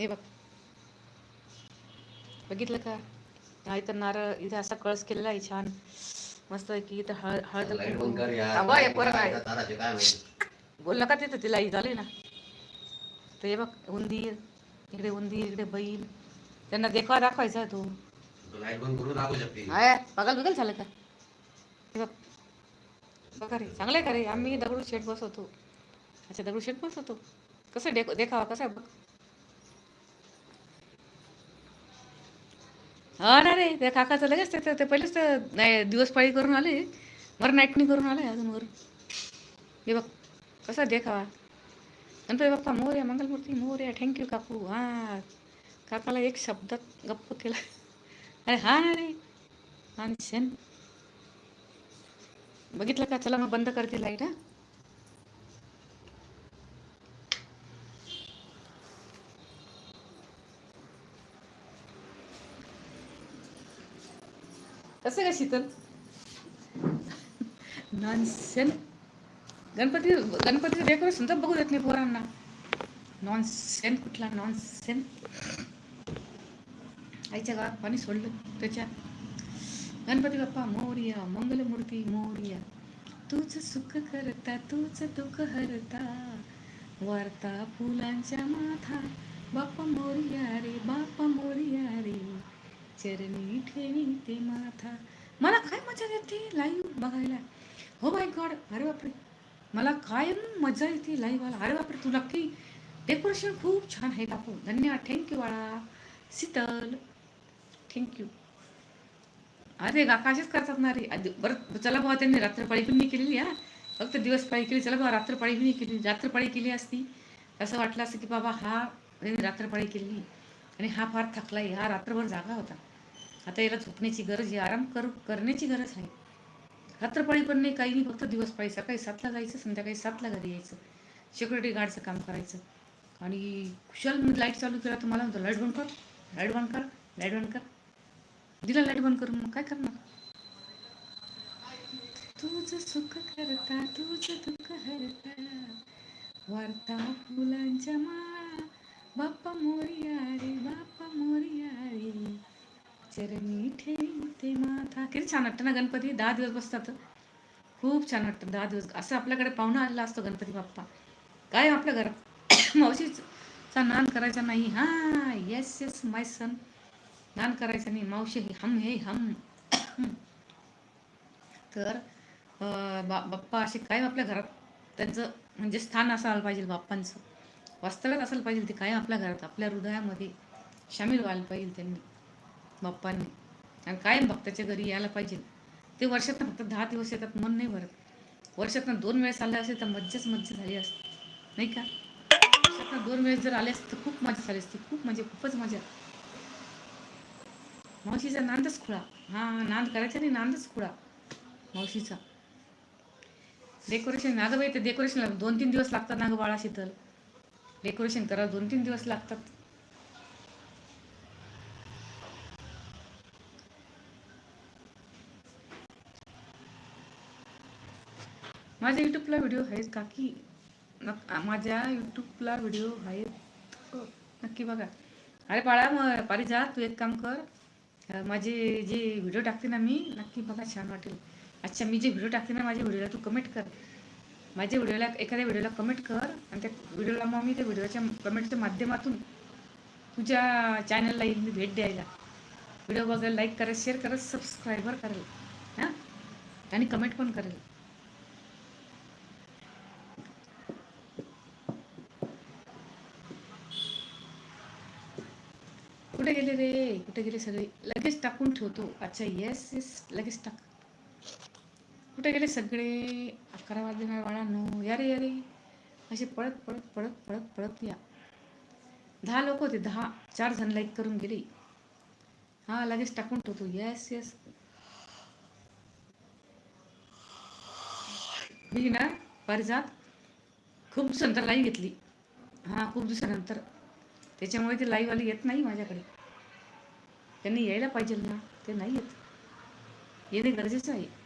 हे बघ. बघितलं का? इथं नारळ इथे असा कळस केलेला आहे छान. मस्त आहे की इथं हळ हळद हे माहिती? बोललं का तिथं तिला झाली ना. तर हे बघ उंदीर इकडे उंदीर इकडे बैल. त्यांना देखवा दाखवायचा तो. बघाल बघाल झालं का? हे बघ. बघा रे चांगलं आहे का रे? आम्ही दगडू शेट बसवतो. अच्छा दगडू शेट बसवतो. कसं डेक देखावा कसा आहे बघ? हा ना रे त्या काकाचं लगेच ते ते पहिलेच तर नाही दिवस पाळी करून आले. वर नाईटनी करून आले अजून वर. हे बघ कसा देखावा. गणपती बाप्पा मोर्या मंगलमूर्ती मोर्या थँक्यू काकू. हा काकाला एक शब्दात गप्प केला. अरे हा ना रे. आणि बघितलं का? चला मग बंद करते लाइट हा. कसं का शीतल? नॉनसेन गणपती गणपतीचं डेकोरेशन तर बघू देत नाही पोरांना. नॉनसेन कुठला नॉनसेन आईच्या गावात पाणी सोडलं त्याच्या. गणपती बाप्पा मोर्या मंगलमूर्ती मोर्या. तूच सुख करता तूच दुःख हरता. वार्ता फुलांच्या माथा. बाप्पा मोर्या रे बाप्पा मोर्या रे. चरणी ठेवी ते माथा. मला काय मजा येते लाईव्ह बघायला? हो माय गॉड अरे बापरे. मला कायम मजा येते लाईव्ह अरे बापरे तू नक्की डेकोरेशन खूप छान आहे बापू. धन्यवाद. थँक्यू बाळा. शीतल. थँक्यू अरे काशीच करतात ना रे. बरं चला बाबा त्यांनी रात्रपाळी पण नाही केलेली हा. फक्त दिवस पाळी केली. चला बाबा रात्रपाळी पण नाही केली. रात्रपाळी केली असती. असं वाटलं असतं की बाबा हा त्यांनी रात्रपाळी केली. आणि हा फार थकलाय. हा रात्रभर जागा होता. आता याला झोपण्याची गरज आहे. आराम कर करण्याची गरज आहे. रात्रपाळी पण नाही काही नाही. फक्त दिवस पाळी. सकाळी सातला जायचं संध्याकाळी सातला घरी यायचं. सिक्युरिटी गार्डचं काम करायचं. आणि कुशल म्हणजे लाइट चालू केला तर मला म्हणतो लाइट बंद कर लाइट बंद कर लाइट बंद कर. दिला लाइट बंद करून मग काय करणार? तुझं सुख करता तुझं दुःख हरता. वार्ता फुलांच्या माळा बाप्पा मोरिया रे बाप्पा मोरी चरणी ठेवते माथा. किती छान वाटतं ना गणपती? दहा दिवस बसतात. खूप छान वाटतं. दहा दिवस. असं आपल्याकडे पाहुणा आलेला असतो गणपती बाप्पा. काय आपल्या घरात? मावशीचा नान करायचा नाही. हा येस येस माय सन नान करायचं नाही. मावशी हे हम हे हम. तर बा बाप्पा असे काय आपल्या घरात? त्यांचं म्हणजे स्थान असायला पाहिजे बाप्पांचं. वास्तव्यात असायला पाहिजे ते काय आपल्या घरात? आपल्या हृदयामध्ये सामील व्हायला पाहिजे त्यांनी. बाप्पांनी. आणि कायम भक्ताच्या घरी यायला पाहिजे. ते वर्षातनं फक्त दहा दिवस येतात मन नाही भरत. वर्षातनं दोन वेळेस आले असेल तर मज्जाच मज्जा झाली असते. नाही का? वर्षातनं दोन वेळेस जर आले असते तर खूप मजा झाली असती. खूप म्हणजे खूपच मजा. मावशीचा नांदच खुळा. हा नांद करायचा नाही नांदच खुळा. मावशीचा. डेकोरेशन अगं बाई ते डेकोरेशनला दोन तीन दिवस लागतात ना गं बाळा शीतल डेकोरेशन करायला दोन तीन दिवस लागतात. माझ्या यूट्यूबला व्हिडिओ आहेत काकी की माझ्या यूट्यूबला व्हिडिओ आहेत. हो, नक्की बघा. अरे बाळा मग पारिजात तू एक काम कर. माझे जे व्हिडिओ टाकते ना मी नक्की बघा छान वाटेल. अच्छा मी जे व्हिडिओ टाकते ना माझ्या व्हिडिओला तू कमेंट कर. माझ्या व्हिडिओला एखाद्या व्हिडिओला कमेंट कर आणि त्या व्हिडिओला मग मी त्या व्हिडिओच्या कमेंटच्या माध्यमातून तुझ्या चॅनलला येईल मी भेट द्यायला. व्हिडिओ बघायला लाईक करत शेअर करत सबस्क्रायबर करेल हां? आणि कमेंट पण करेल कुठे गेले रे? कुठे गेले सगळे? लगेच टाकून ठेवतो. अच्छा येस येस लगेच टाक. कुठे गेले सगळे? अकरा वाजले बाळांनो. या रे या रे. असे पळत पळत पळत पळत पळत या. दहा लोक होते दहा. चार जण लाईक करून गेले. हा लगेच टाकून ठेवतो. येस येस मी ना पारिजात खूप दिवसानंतर लाईन घेतली. हां खूप दिवसानंतर. त्याच्यामुळे ते लाईववाले येत नाही माझ्याकडे. त्यांनी यायला पाहिजे ना ते नाही येत. येणे गरजेचं आहे.